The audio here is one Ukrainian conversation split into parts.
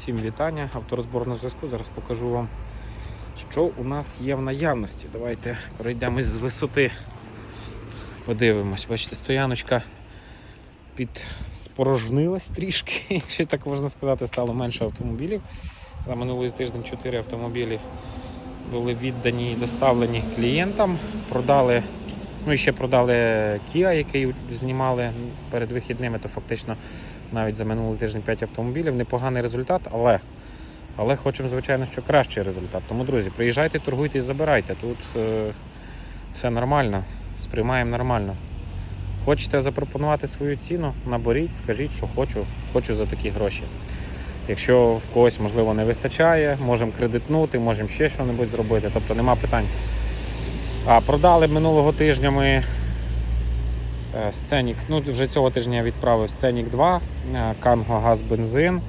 Всім вітання, авторозбор на зв'язку. Зараз покажу вам, що у нас є в наявності. Давайте пройдемось з висоти. Подивимось, бачите, стояночка підспорожнилась трішки, якщо так можна сказати, стало менше автомобілів. За минулий тиждень 4 автомобілі були віддані і доставлені клієнтам. Продали, ну і ще продали Kia, який знімали перед вихідними, то фактично навіть за минулий тиждень 5 автомобілів. Непоганий результат, але, але хочемо, звичайно, що кращий результат. Тому, друзі, приїжджайте, торгуйте і забирайте. Тут е, все нормально, сприймаємо нормально. Хочете запропонувати свою ціну, наберіть, скажіть, що хочу, хочу за такі гроші. Якщо в когось, можливо, не вистачає, можемо кредитнути, можемо ще щось зробити, тобто нема питань. А продали минулого тижня ми Сценік. Ну, вже цього тижня я відправив Сценік 2, е, Канго газ бензин.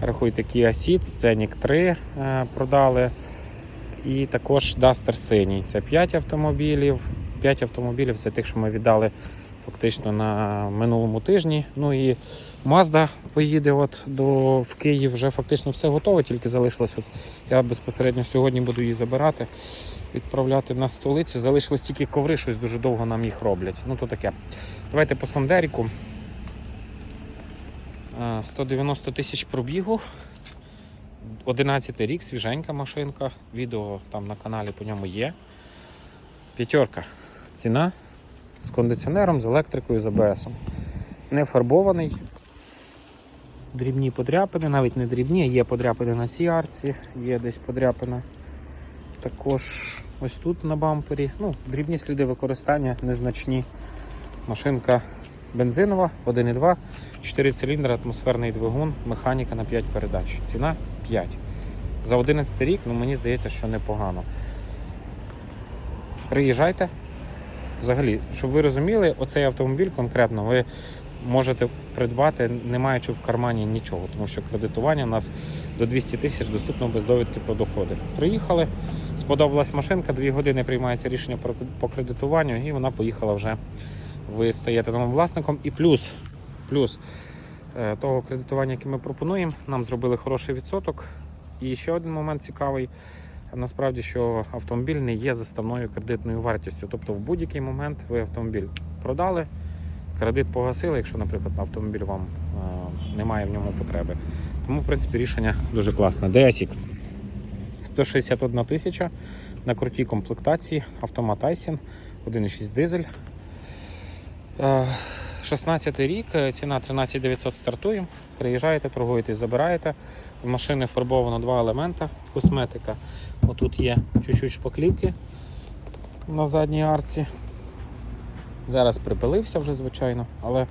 Рахуйте Kia Ceed, Сценік 3 е, продали. І також Duster синій. Це 5 автомобілів. 5 автомобілів це тих, що ми віддали фактично на минулому тижні. Ну і Mazda поїде от до, в Київ. Вже фактично все готове, тільки залишилось. От, я безпосередньо сьогодні буду її забирати, відправляти на столицю. Залишилось тільки коври, щось дуже довго нам їх роблять. Ну то таке. Давайте по Сандеріку. Е, 190 тисяч пробігу. 11 рік, свіженька машинка. Відео там на каналі по ньому є. П'ятерка. Ціна з кондиціонером, з електрикою, з АБСом. Не фарбований. Дрібні подряпини, навіть не дрібні, є подряпини на цій арці, є десь подряпина. Також ось тут на бампері. Ну, дрібні сліди використання, незначні. Машинка бензинова, 1,2, 4 циліндри, атмосферний двигун, механіка на 5 передач. Ціна 5. За 11 рік, ну мені здається, що непогано. Приїжджайте. Взагалі, щоб ви розуміли, оцей автомобіль конкретно ви можете придбати, не маючи в кармані нічого, тому що кредитування у нас до 200 тисяч доступно без довідки про доходи. Приїхали, сподобалась машинка, 2 години приймається рішення по кредитуванню, і вона поїхала вже. Ви стаєте новим власником. І плюс, плюс е, того кредитування, яке ми пропонуємо, нам зробили хороший відсоток. І ще один момент цікавий. Насправді, що автомобіль не є заставною кредитною вартістю. Тобто в будь-який момент ви автомобіль продали, кредит погасили, якщо, наприклад, автомобіль вам е, немає в ньому потреби. Тому, в принципі, рішення дуже класне. DSIC 161 тисяча на крутій комплектації, автомат Айсін, 1,6 дизель. Е, 16 рік, е, ціна 13 900 стартуємо. Приїжджаєте, торгуєте, забираєте. В машини фарбовано два елемента, косметика. Отут є чуть-чуть шпаклівки на задній арці. Зараз припилився вже, звичайно, але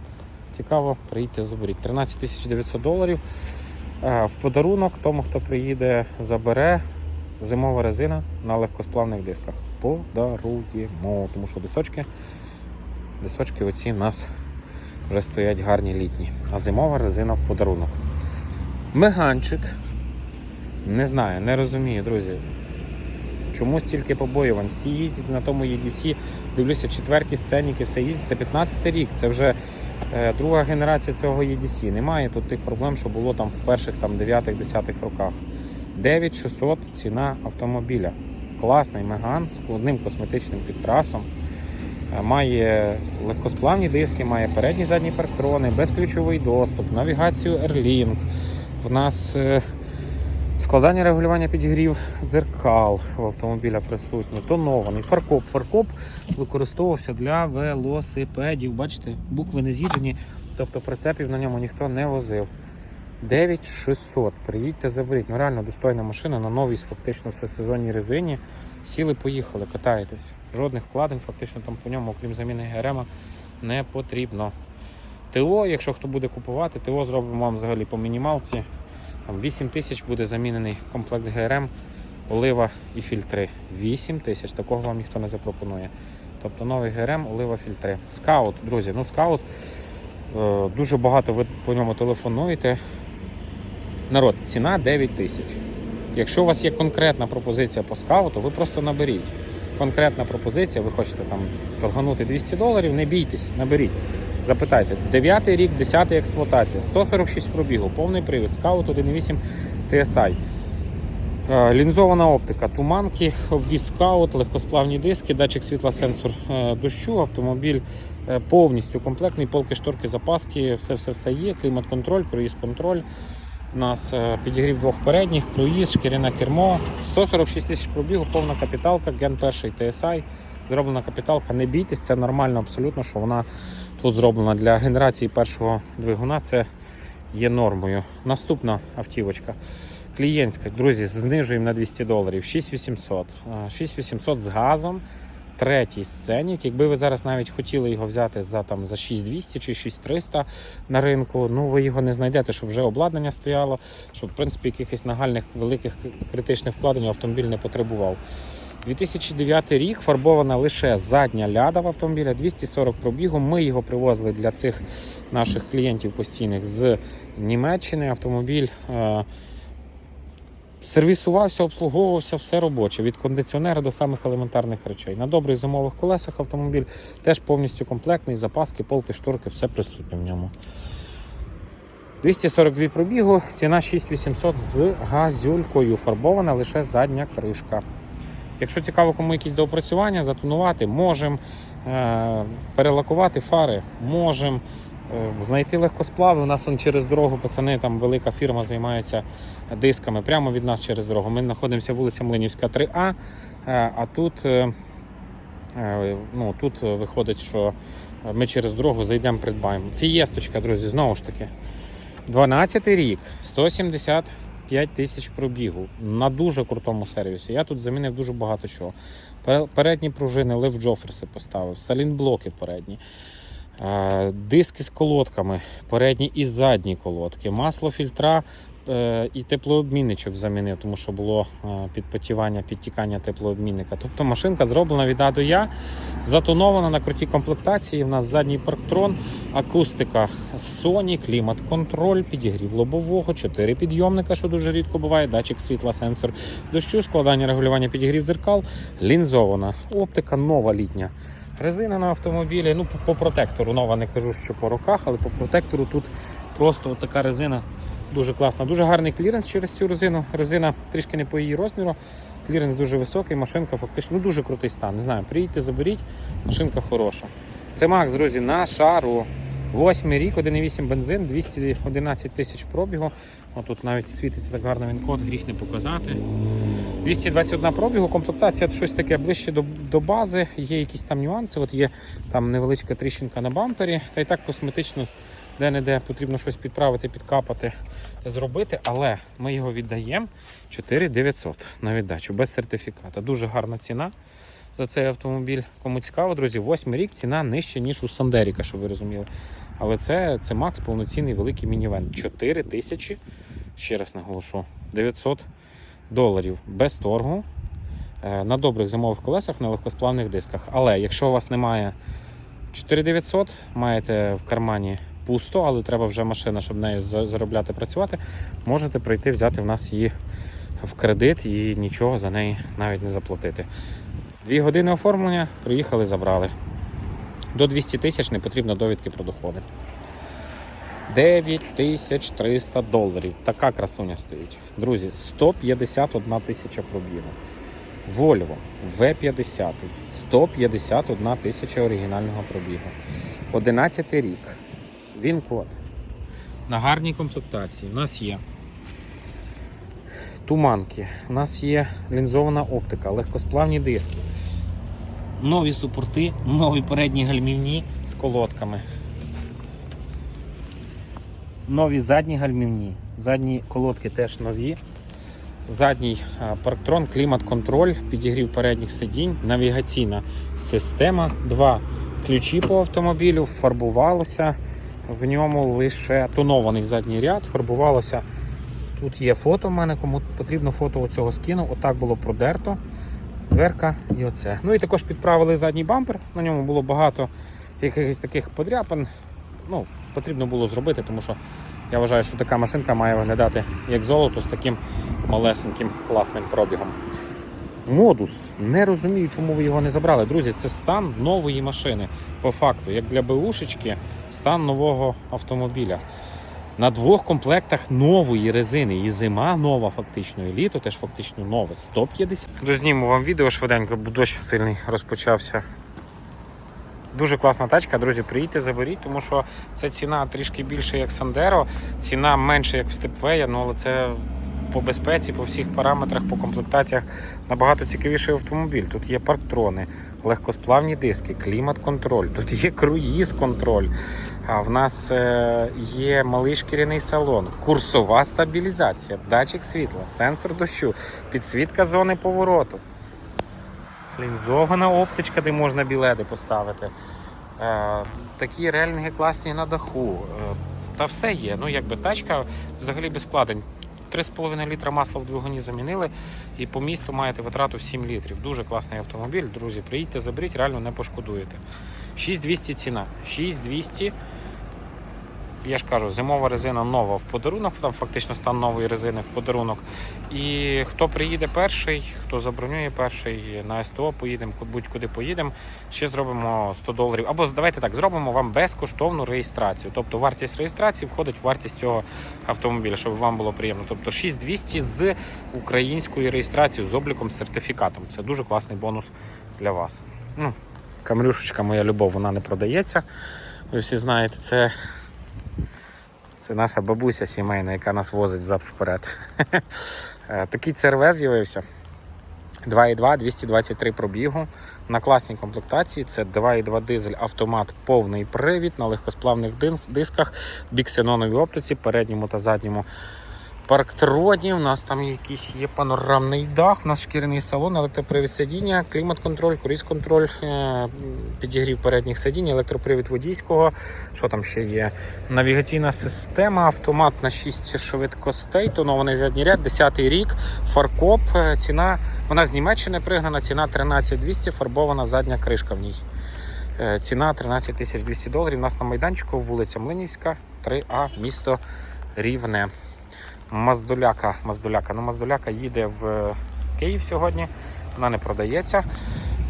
цікаво, приїдьте, заберіть. 13 900 доларів. Е, В подарунок тому, хто приїде, забере зимова резина на легкосплавних дисках. Подаруємо, тому що дисочки, дисочки оці в нас вже стоять гарні літні. А зимова резина в подарунок. Меганчик. Не знаю, не розумію, друзі. Чому стільки побоювань? Всі їздять на тому EDC, дивлюся, четверті сценіки, все їздять. Це 15 рік, це вже е, друга генерація цього EDC. Немає тут тих проблем, що було там в перших там, 9-10 роках. 9600 ціна автомобіля. Класний меган з складним косметичним підкрасом. Е, Має легкосплавні диски, має передні задні парктрони, безключовий доступ, навігацію Airlink. В нас е, складання регулювання підігрів дзеркал в автомобіля присутні, тонований фаркоп. Фаркоп використовувався для велосипедів. Бачите, букви не з'їджені, тобто прицепів на ньому ніхто не возив. 9600. Приїдьте, заберіть. Ну реально достойна машина на новій фактично всесезонній резині. Сіли, поїхали, катаєтесь. Жодних вкладень фактично там по ньому, окрім заміни ГРМ, не потрібно. ТО, якщо хто буде купувати, ТО зробимо вам взагалі по мінімалці. Там 8 тисяч буде замінений комплект ГРМ, олива і фільтри. 8 тисяч, такого вам ніхто не запропонує. Тобто новий ГРМ, олива, фільтри. Скаут, друзі, ну скаут. е, Дуже багато ви по ньому телефонуєте. Народ, ціна 9 тисяч. Якщо у вас є конкретна пропозиція по скауту, ви просто наберіть. Конкретна пропозиція, ви хочете там торганути 200 доларів, не бійтесь, наберіть. Запитайте, 9 рік, 10 експлуатація, 146 пробігу, повний привід, Scout 1.8 TSI. Е, Лінзована оптика, туманки, обвіз скаут, легкосплавні диски, датчик світла, сенсор е, дощу, автомобіль е, повністю комплектний, полки, шторки, запаски, все все все є. Клімат-контроль, круїз-контроль. У нас підігрів двох передніх, круїз, шкіряне кермо, 146 тисяч пробігу, повна капіталка, ген перший TSI. Зроблена капіталка. Не бійтесь, це нормально абсолютно, що вона тут зроблена для генерації першого двигуна. Це є нормою. Наступна автівочка. Клієнтська, друзі, знижуємо на 200 доларів. 6800. Е, 6800 з газом. Третій сценік. Якби ви зараз навіть хотіли його взяти за там за 6200 чи 6300 на ринку, ну ви його не знайдете, щоб вже обладнання стояло, щоб в принципі якихось нагальних великих критичних вкладень автомобіль не потребував. 2009 рік фарбована лише задня ляда в автомобіля, 240 пробігу. Ми його привозили для цих наших клієнтів постійних з Німеччини. Автомобіль е, сервісувався, обслуговувався, все робоче, від кондиціонера до самих елементарних речей. На добрих зимових колесах автомобіль теж повністю комплектний, запаски, полки, шторки, все присутнє в ньому. 242 пробігу, ціна 6800 з газюлькою. Фарбована лише задня кришка. Якщо цікаво, кому якісь доопрацювання, затонувати, можемо е, перелакувати фари, можемо е, знайти легкосплави. У нас вон через дорогу пацани, там велика фірма займається дисками прямо від нас через дорогу. Ми знаходимося вулиця Млинівська, 3А, е, а тут, ну, тут виходить, що ми через дорогу зайдемо, придбаємо. Фієсточка, друзі, знову ж таки. 12 рік, 175 тисяч пробігу на дуже крутому сервісі. Я тут замінив дуже багато чого. Передні пружини, лев Джоферси поставив, салінблоки передні, е, диски з колодками, передні і задні колодки, масло фільтра і теплообмінничок замінив, тому що було е, підпотівання, підтікання теплообмінника. Тобто машинка зроблена від А до Я, затонована на крутій комплектації. У нас задній парктрон, акустика Sony, клімат-контроль, підігрів лобового, 4 підйомника, що дуже рідко буває, датчик світла, сенсор дощу, складання регулювання підігрів дзеркал, лінзована, оптика нова літня. Резина на автомобілі, ну по, протектору нова, не кажу, що по роках, але по протектору тут просто така резина дуже класна. Дуже гарний кліренс через цю резину. Резина трішки не по її розміру. Кліренс дуже високий, машинка фактично ну, дуже крутий стан. Не знаю, приїдьте, заберіть, машинка хороша. Це Макс, друзі, на шару. Восьмий рік, 1,8 бензин, 211 тисяч пробігу. О, тут навіть світиться так гарно він код, гріх не показати. 221 пробігу, комплектація щось таке ближче до, до бази, є якісь там нюанси. От є там невеличка тріщинка на бампері, та й так косметично де-не-де потрібно щось підправити, підкапати, зробити, але ми його віддаємо 4900 на віддачу без сертифіката. Дуже гарна ціна за цей автомобіль. Кому цікаво, друзі, восьмий рік ціна нижче, ніж у Сандеріка, щоб ви розуміли. Але це, це Макс повноцінний великий мінівен. 4 тисячі, ще раз наголошу, 900 доларів без торгу. е, На добрих зимових колесах на легкосплавних дисках. Але якщо у вас немає 4900, маєте в кармані пусто, але треба вже машина, щоб нею заробляти працювати, можете прийти взяти в нас її в кредит і нічого за неї навіть не заплатити. Дві години оформлення, приїхали, забрали. До 200 тисяч не потрібно довідки про доходи. 9300 доларів. Така красуня стоїть. Друзі, 151 тисяча пробігу. Volvo V50 151 тисяча оригінального пробігу. 11 рік. Він код. На гарній комплектації. У нас є туманки, у нас є лінзована оптика, легкосплавні диски, нові супорти, нові передні гальмівні з колодками. Нові задні гальмівні. Задні колодки теж нові. Задній парктрон, клімат-контроль, підігрів передніх сидінь, навігаційна система. Два ключі по автомобілю, фарбувалося в ньому лише тонований задній ряд, фарбувалося. Тут є фото в мене, кому потрібно фото оцього скину. Отак було продерто. Дверка і оце. Ну і також підправили задній бампер. На ньому було багато якихось таких подряпин. Ну, потрібно було зробити, тому що я вважаю, що така машинка має виглядати як золото з таким малесеньким класним пробігом. Модус. Не розумію, чому ви його не забрали. Друзі, це стан нової машини. По факту, як для БУшечки, стан нового автомобіля. На двох комплектах нової резини. І зима нова, фактично, і літо теж фактично нове. 150. Дозніму вам відео швиденько, бо дощ сильний розпочався. Дуже класна тачка, друзі, приїдьте, заберіть, тому що це ціна трішки більше, як Сандеро, ціна менше, як в Степвея, ну але це по безпеці, по всіх параметрах, по комплектаціях набагато цікавіший автомобіль. Тут є парктрони, легкосплавні диски, клімат-контроль, тут є круїз-контроль. А в нас е, є малий шкіряний салон, курсова стабілізація, датчик світла, сенсор дощу, підсвітка зони повороту. Лінзована оптичка, де можна білети поставити. Е, такі релінги класні на даху. Е, та все є. Ну, якби тачка взагалі без вкладень. 3,5 літра масла в двигуні замінили, і по місту маєте витрату 7 літрів. Дуже класний автомобіль. Друзі, приїдьте, заберіть, реально не пошкодуєте. 6200 ціна. 6200. Я ж кажу, зимова резина нова в подарунок, там фактично стан нової резини в подарунок. І хто приїде перший, хто забронює перший на СТО, поїдемо, будь-куди поїдемо, ще зробимо 100 доларів. Або давайте так, зробимо вам безкоштовну реєстрацію. Тобто вартість реєстрації входить в вартість цього автомобіля, щоб вам було приємно. Тобто 6200 з українською реєстрацією, з обліком сертифікатом. Це дуже класний бонус для вас. Ну, камрюшечка, моя любов, вона не продається. Ви всі знаєте, це. Це наша бабуся сімейна, яка нас возить взад вперед. Е, Такий ЦРВ з'явився. 2,2, 223 пробігу на класній комплектації. Це 2,2 дизель автомат, повний привід на легкосплавних дисках, біксеноновій оптиці, передньому та задньому парктроні. У нас там якийсь є панорамний дах, у нас шкіряний салон, електропривід сидіння, клімат-контроль, круїз-контроль, е, підігрів передніх сидінь, електропривід водійського. Що там ще є? Навігаційна система, автомат на 6 швидкостей, тонований задній ряд, 10-й рік, фаркоп, е, ціна, вона з Німеччини пригнана, ціна 13200, фарбована задня кришка в ній. Е, Ціна 13 тисяч 200 доларів. У нас на майданчику вулиця Млинівська, 3А, місто Рівне. Маздуляка, Маздуляка. Ну, Маздуляка їде в Київ сьогодні, вона не продається.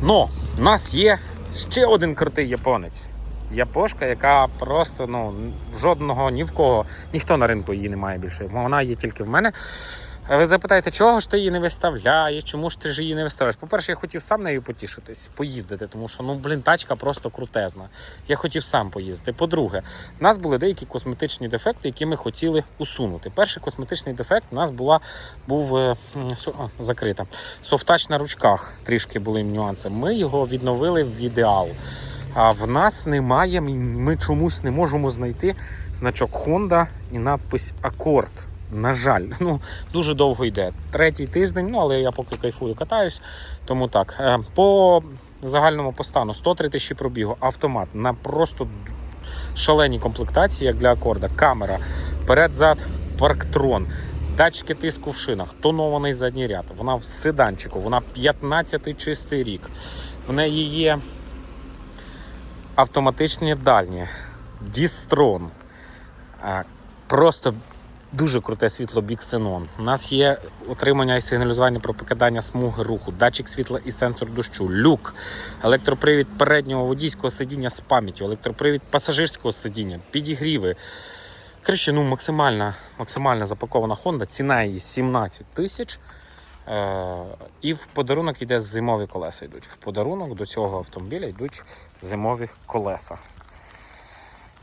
Но в нас є ще один крутий японець. Япошка, яка просто ну, жодного ні в кого, ніхто на ринку її не має більше. Вона є тільки в мене. Ви запитаєте, чого ж ти її не виставляєш? Чому ж ти ж її не виставляєш? По-перше, я хотів сам нею потішитись, поїздити, тому що ну блін, тачка просто крутезна. Я хотів сам поїздити. По-друге, у нас були деякі косметичні дефекти, які ми хотіли усунути. Перший косметичний дефект у нас була був е, а, закрита. Софтач на ручках трішки були нюанси. Ми його відновили в ідеал. А в нас немає, ми чомусь не можемо знайти значок Honda і надпис Акорд. На жаль, ну дуже довго йде. Третій тиждень, ну але я поки кайфую, катаюсь. Тому так. Е, По загальному постану 103 тисячі пробігу, автомат на просто шаленій комплектації, як для акорда. Камера, перед-зад, парктрон. Датчики тиску в шинах, тонований задній ряд. Вона в седанчику, вона 15-й чистий рік. В неї є автоматичні дальні, дістрон. Просто дуже круте світло бік Біксенон. У нас є отримання і сигналізування про покидання смуги руху, датчик світла і сенсор дощу, люк, електропривід переднього водійського сидіння з пам'яттю, електропривід пасажирського сидіння, підігріви. Коротше, ну максимальна, максимально запакована Honda, ціна її 17 тисяч. Е, і в подарунок йде зимові колеса. Йдуть. В подарунок до цього автомобіля йдуть зимові колеса.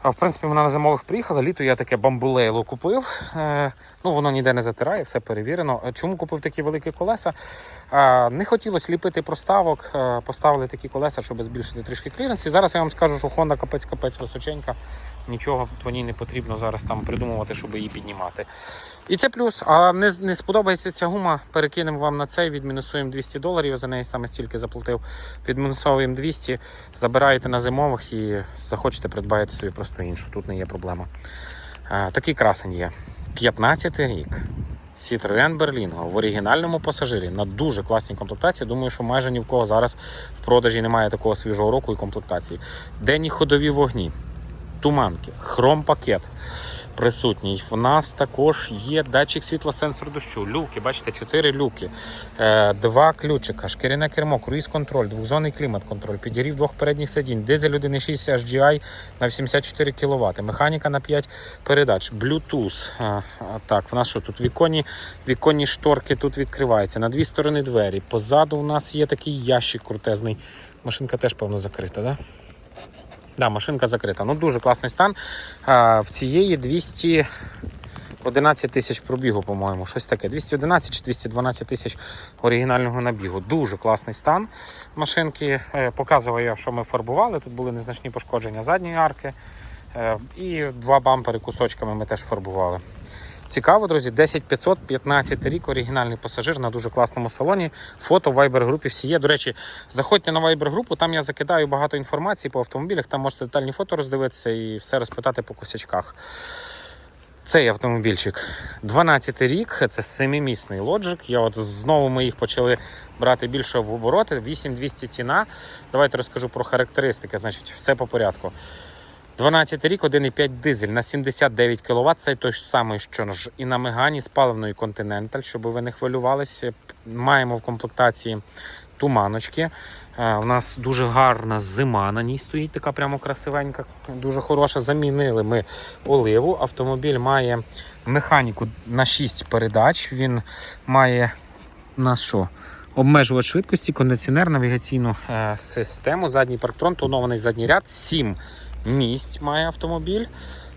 А в принципі, вона на зимових приїхала. Літо я таке бамбулейло купив. Е, ну, воно ніде не затирає, все перевірено. Е, Чому купив такі великі колеса? Не хотілося ліпити проставок, е, поставили такі колеса, щоб збільшити трішки кліренс. І зараз я вам скажу, що Honda капець-капець височенька. Нічого ній не потрібно зараз там придумувати, щоб її піднімати. І це плюс. А не, не сподобається ця гума, перекинемо вам на цей, відмінусуємо 200 доларів. За неї саме стільки заплатив. Відмінусовуємо 200, забираєте на зимових і захочете придбаєте собі просто іншу. Тут не є проблема. А, такий красень є. 15 рік. Citroen Berlingo в оригінальному пасажирі на дуже класній комплектації. Думаю, що майже ні в кого зараз в продажі немає такого свіжого року і комплектації. Денні ходові вогні, туманки, хром-пакет. присутній. У нас також є датчик світлосенсор дощу, люки, бачите, 4 люки, е, два ключика, шкіряне кермо, круїз-контроль, двохзонний клімат-контроль, підігрів двох передніх сидінь, дизель 1.6 HDI на 84 кВт, механіка на 5 передач, Bluetooth. Е, Так, в нас що тут віконні, віконні шторки тут відкриваються. На дві сторони двері. Позаду у нас є такий ящик крутезний. Машинка теж, певно, закрита? Да? Да, машинка закрита. Ну, дуже класний стан. А, в цієї 211 тисяч пробігу, по-моєму. Щось таке. 211 чи 212 тисяч оригінального набігу. Дуже класний стан машинки. Е, Показував я, що ми фарбували. Тут були незначні пошкодження задньої арки. Е, І два бампери кусочками ми теж фарбували. Цікаво, друзі, 10500, 15 рік, оригінальний пасажир на дуже класному салоні. Фото в Viber групі всі є. До речі, заходьте на Viber групу, там я закидаю багато інформації по автомобілях, там можете детальні фото роздивитися і все розпитати по косячках. Цей автомобільчик 12 рік, це семимісний лоджик. Я от знову ми їх почали брати більше в обороти. 8200 ціна. Давайте розкажу про характеристики. Значить, все по порядку. 12 рік, 1,5 дизель на 79 кВт. Це той ж самий, що ж і на Мегані з паливною Continental, щоб ви не хвилювалися. Маємо в комплектації туманочки. Е, У нас дуже гарна зима на ній стоїть, така прямо красивенька, дуже хороша. Замінили ми оливу. Автомобіль має механіку на 6 передач. Він має на що? Обмежувач швидкості, кондиціонер, навігаційну е, систему, задній парктрон, тонований задній ряд, 7 місць має автомобіль.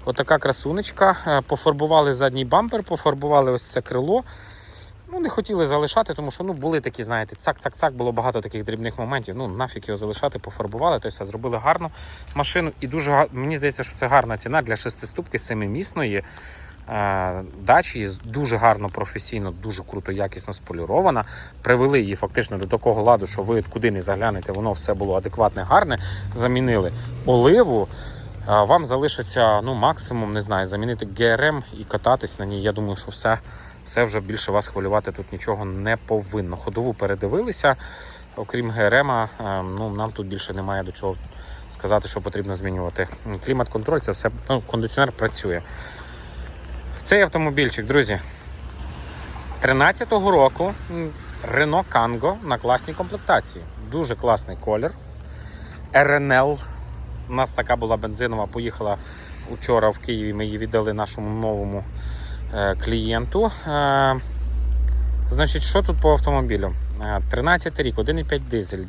Отака красунечка. Е, Пофарбували задній бампер, пофарбували ось це крило. Ну, не хотіли залишати, тому що ну, були такі, знаєте, цак-цак-цак, було багато таких дрібних моментів. Ну, нафіг його залишати, пофарбували, то все зробили гарну машину. І дуже мені здається, що це гарна ціна для шестиступки семимісної. Е, Дачі дуже гарно, професійно, дуже круто, якісно сполірована. Привели її фактично до такого ладу, що ви куди не заглянете, воно все було адекватне, гарне. Замінили оливу. Вам залишиться ну, максимум, не знаю, замінити ГРМ і кататись на ній. Я думаю, що все, все вже більше вас хвилювати тут нічого не повинно. Ходову передивилися. Окрім ГРМ, е, ну, нам тут більше немає до чого сказати, що потрібно змінювати. Клімат-контроль, це все, ну, кондиціонер працює. Цей автомобільчик, друзі, 13-го року Renault Kangoo на класній комплектації. Дуже класний колір. RNL. У нас така була бензинова, поїхала учора в Києві. Ми її віддали нашому новому е, клієнту. Е, значить, що тут по автомобілю? Е, 13 рік, 1,5 дизель,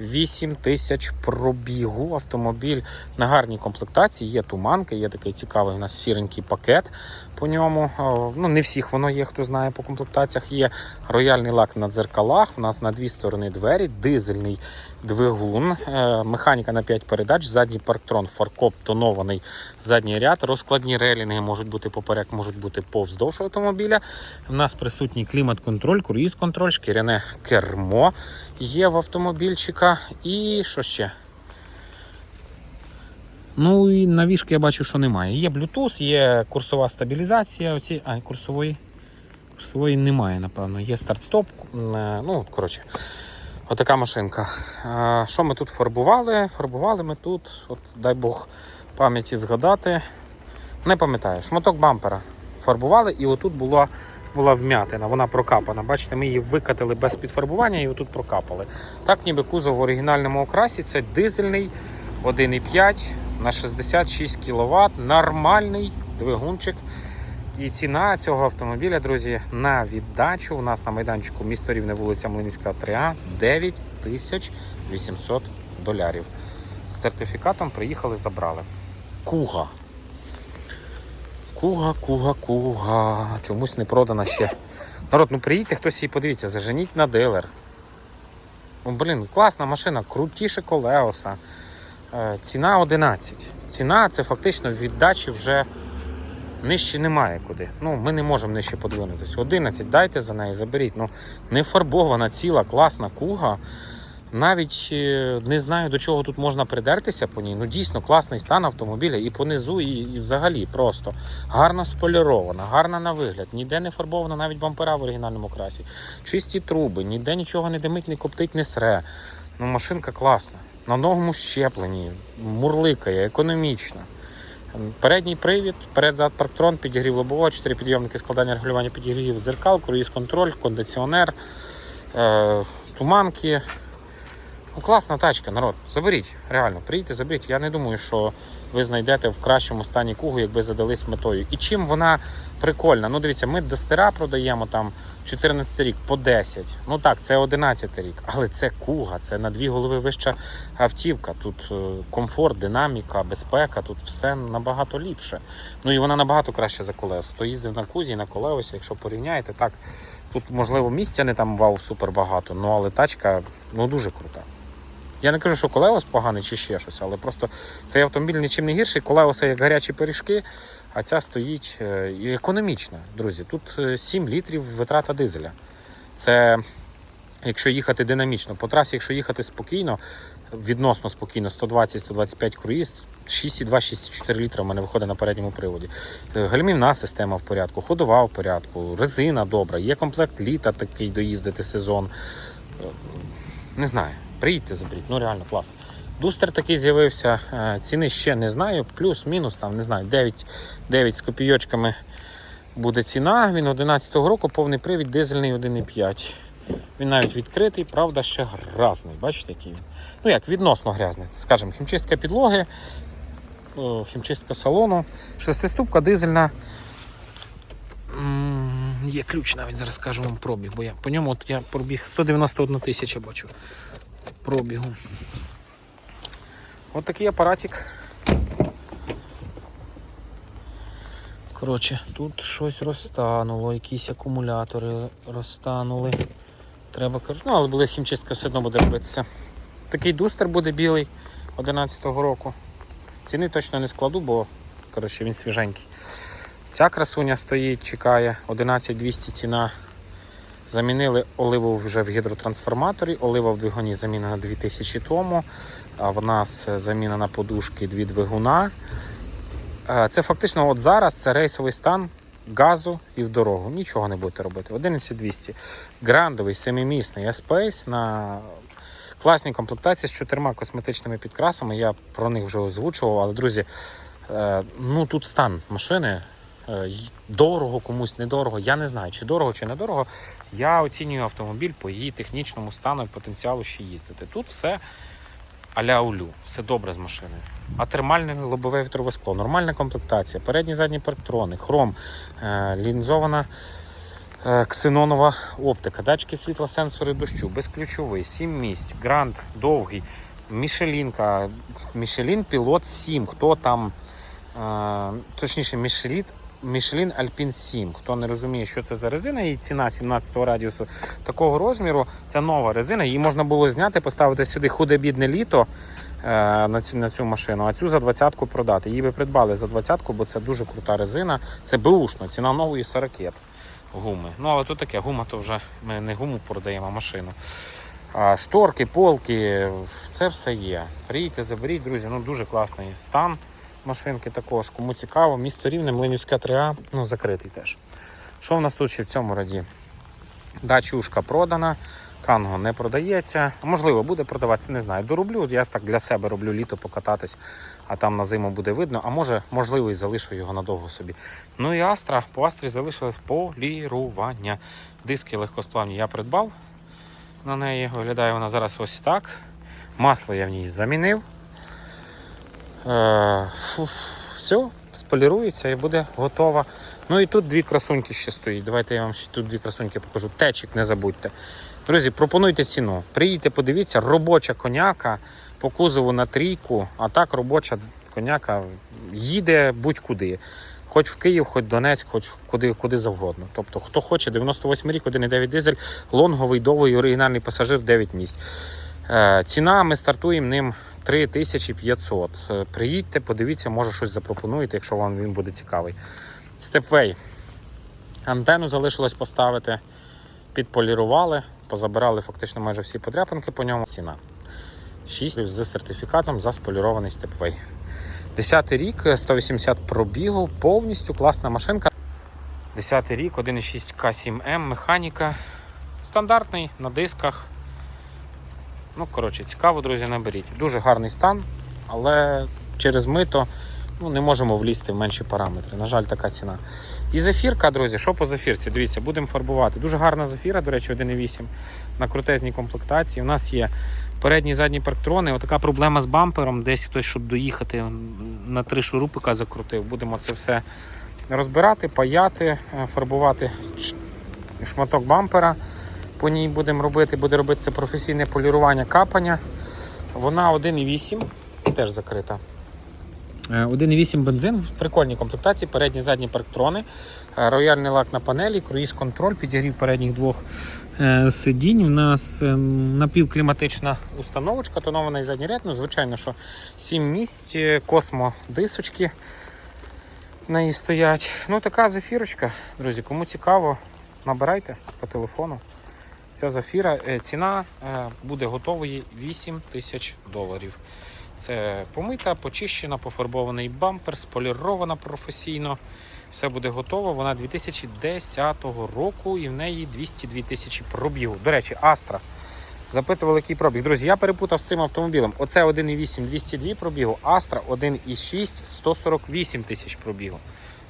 208 тисяч пробігу. Автомобіль на гарній комплектації. Є туманки, є такий цікавий у нас сіренький пакет по ньому. Ну, не всіх воно є, хто знає по комплектаціях. Є рояльний лак на дзеркалах. У нас на дві сторони двері, дизельний двигун, е, механіка на 5 передач, задній парктрон, фаркоп тонований задній ряд. Розкладні релінги можуть бути поперек, можуть бути повздовж автомобіля. У нас присутній клімат-контроль, круїз-контроль, шкіряне кермо є в автомобільчика. І що ще? Ну і навішки я бачу, що немає. Є Bluetooth, є курсова стабілізація. Оці... А, курсової. Курсової немає, напевно. Є старт-стоп. Е, Ну, коротше, отака машинка. Що ми тут фарбували? Фарбували ми тут, от, дай Бог пам'яті згадати. Не пам'ятаю, шматок бампера фарбували, і отут була, була вмятина, вона прокапана. Бачите, ми її викатили без підфарбування і отут прокапали. Так, ніби кузов в оригінальному окрасі. Це дизельний 1,5 на 66 кВт. Нормальний двигунчик. І ціна цього автомобіля, друзі, на віддачу у нас на майданчику місто Рівне, вулиця Млинська 3А 9800 долярів. З сертифікатом приїхали, забрали. Куга. Куга, куга, куга. Чомусь не продана ще. Народ, ну приїдьте, хтось її подивіться, заженіть на дилер. Ну, блін, класна машина, крутіше колеоса. Е, Ціна 11. Ціна це фактично віддачі вже нижче немає куди. Ну, ми не можемо нижче подвинутися. 11 дайте за неї, заберіть. Ну, не фарбована, ціла, класна куга. Навіть е, не знаю, до чого тут можна придертися по ній. Ну, дійсно класний стан автомобіля і понизу, і, і взагалі просто гарно сполірована, гарна на вигляд. Ніде не фарбована навіть бампера в оригінальному красі. Чисті труби, ніде нічого не димить, не коптить, не сре. Ну, машинка класна. На новому щепленні, мурликає, економічна. Передній привід, перед-зад парктрон, підігрів лобового, 4 підйомники складання регулювання підігрів зеркал, круїз контроль, кондиціонер, е, туманки. Ну, класна тачка, народ. Заберіть, реально, приїдьте, заберіть. Я не думаю, що ви знайдете в кращому стані кугу, якби задались метою. І чим вона прикольна? Ну, дивіться, ми дестера продаємо там 14 рік по 10. Ну так, це 11 рік, але це куга, це на дві голови вища автівка. Тут е, комфорт, динаміка, безпека, тут все набагато ліпше. Ну і вона набагато краще за колес. Хто їздив на кузі, на колеосі, якщо порівняєте, так тут можливо місця не там вау супер багато, ну але тачка ну дуже крута. Я не кажу, що колеос поганий чи ще щось, але просто цей автомобіль нічим не гірший. Колеоси як гарячі пиріжки, а ця стоїть е, і економічна, друзі. Тут е, 7 літрів витрата дизеля. Це якщо їхати динамічно. По трасі, якщо їхати спокійно, відносно спокійно, 120-125 круїз, 6,2-6,4 літра в мене виходить на передньому приводі. Е, Гальмівна система в порядку, ходова в порядку, резина добра, є комплект літа такий доїздити сезон. Е, Не знаю, приїдьте заберіть, ну реально класно. Дустер такий з'явився, е, ціни ще не знаю, плюс-мінус, там не знаю, 9, 9 з копійочками буде ціна. Він 11-го року, повний привід, дизельний 1,5. Він навіть відкритий, правда, ще грязний. Бачите, який він? Ну як, відносно грязний. Скажімо, хімчистка підлоги, хімчистка салону, шестиступка дизельна. Є ключ навіть зараз скажу вам пробіг, бо я по ньому от я пробіг 191 тисяча бачу пробігу. От такий апаратик. Коротше, тут щось розтануло, якісь акумулятори розтанули. Треба ну, але буде хімчистка все одно буде робитися. Такий дустер буде білий 11-го року. Ціни точно не складу, бо коротше, він свіженький. Ця красуня стоїть, чекає 11200 ціна. Замінили оливу вже в гідротрансформаторі. Олива в двигуні замінена 2000 тому. А в нас заміна на подушки дві двигуна. Е, Це фактично от зараз це рейсовий стан газу і в дорогу. Нічого не будете робити. 11200. Грандовий семимісний S-Pace на класній комплектації з чотирма косметичними підкрасами. Я про них вже озвучував, але друзі, е, ну тут стан машини. Е, Дорого комусь недорого. Я не знаю, чи дорого, чи недорого. Я оцінюю автомобіль по її технічному стану і потенціалу ще їздити. Тут все аля улю, все добре з машиною. А термальне лобове вітрове скло, нормальна комплектація, передні задні парктрони, хром, е, лінзована е, ксенонова оптика, датчики світла, сенсори дощу, безключовий, 7 місць, гранд довгий, Мішелінка, Мішелін Пілот 7. Хто там, точніше, Мішеліт. Мішелін Альпін 7. Хто не розуміє, що це за резина, її ціна 17-го радіусу такого розміру. Це нова резина. Її можна було зняти, поставити сюди худе бідне літо е, на, цю, машину, а цю за 20-ку продати. Її би придбали за 20-ку, бо це дуже крута резина. Це беушно, ціна нової 40 гуми. Ну, але то таке, гума то вже ми не гуму продаємо, а машину. А шторки, полки, це все є. Приїдьте, заберіть, друзі, ну дуже класний стан машинки також. Кому цікаво, місто рівне, Млинівська 3А, ну закритий теж. Що в нас тут ще в цьому раді? Дачушка продана, канго не продається. Можливо, буде продаватися, не знаю. Дороблю. Я так для себе роблю літо покататись, а там на зиму буде видно. А може, можливо, і залишу його надовго собі. Ну і Астра, по Астрі залишилось полірування. Диски легкосплавні я придбав на неї. Виглядає вона зараз ось так. Масло я в ній замінив. Е, все, сполірується і буде готова. Ну і тут дві красуньки ще стоїть. Давайте я вам ще тут дві красуньки покажу. Течик не забудьте. Друзі, пропонуйте ціну. Приїдьте, подивіться, робоча коняка по кузову на трійку, а так робоча коняка їде будь-куди. Хоч в Київ, хоч Донецьк, хоч куди, куди завгодно. Тобто, хто хоче, 98 рік, 1,9 дизель, лонговий, довгий, оригінальний пасажир 9 місць. Е, ціна ми стартуємо ним 3500. Е, Приїдьте, подивіться, може щось запропонуєте, якщо вам він буде цікавий. Степвей. Антенну залишилось поставити, підполірували, позабирали фактично майже всі подряпинки по ньому. Ціна. 6 з сертифікатом за сполірований степвей. 10 рік, 180 пробігу, повністю класна машинка. 10 рік, 1,6 К7М, механіка. Стандартний на дисках. Ну, коротше, цікаво, друзі, наберіть. Дуже гарний стан, але через мито ну, не можемо влізти в менші параметри. На жаль, така ціна. І зефірка, друзі, що по зефірці? Дивіться, будемо фарбувати. Дуже гарна зефіра, до речі, 1,8 на крутезній комплектації. У нас є передні і задні парктрони. Отака проблема з бампером. Десь хтось, щоб доїхати на три шурупика закрутив. Будемо це все розбирати, паяти, е, фарбувати шматок бампера. По ній будемо робити, буде робитися професійне полірування капання. Вона 1,8, теж закрита. Е, 1,8 бензин в прикольній комплектації, передні задні парктрони, е, рояльний лак на панелі, круїз контроль, підігрів передніх двох е, сидінь. У нас е, напівкліматична установочка, тонований задній ряд. Ну, звичайно, що 7 місць, е, космо дисочки на ній стоять. Ну, така зафірочка, друзі, кому цікаво, набирайте по телефону. Ця зафіра, е, ціна е, буде готової 8 тисяч доларів. Це помита, почищена, пофарбований бампер, сполірована професійно. Все буде готово. Вона 2010 року і в неї 202 тисячі пробігу. До речі, Astra. Запитували, який пробіг. Друзі, я перепутав з цим автомобілем. Оце 1,8 202 пробігу, Astra 1,6 148 тисяч пробігу.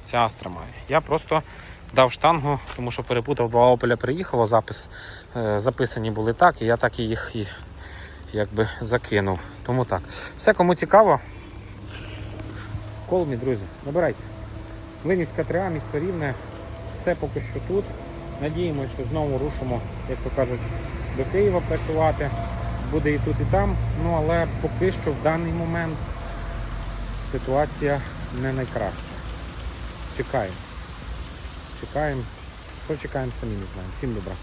Ця Astra має. Я просто дав штангу, тому що перепутав два Opel приїхало, запис, е, записані були так, і я так і їх і, якби закинув. Тому так. Все, кому цікаво. Колмі, друзі, набирайте. Линівська 3А, місто Рівне. Все поки що тут. Надіємося, що знову рушимо, як то кажуть, до Києва працювати. Буде і тут, і там. Ну але поки що в даний момент ситуація не найкраща. Чекаємо. Чекаємо. Що чекаємо, самі не знаємо. Всім добра.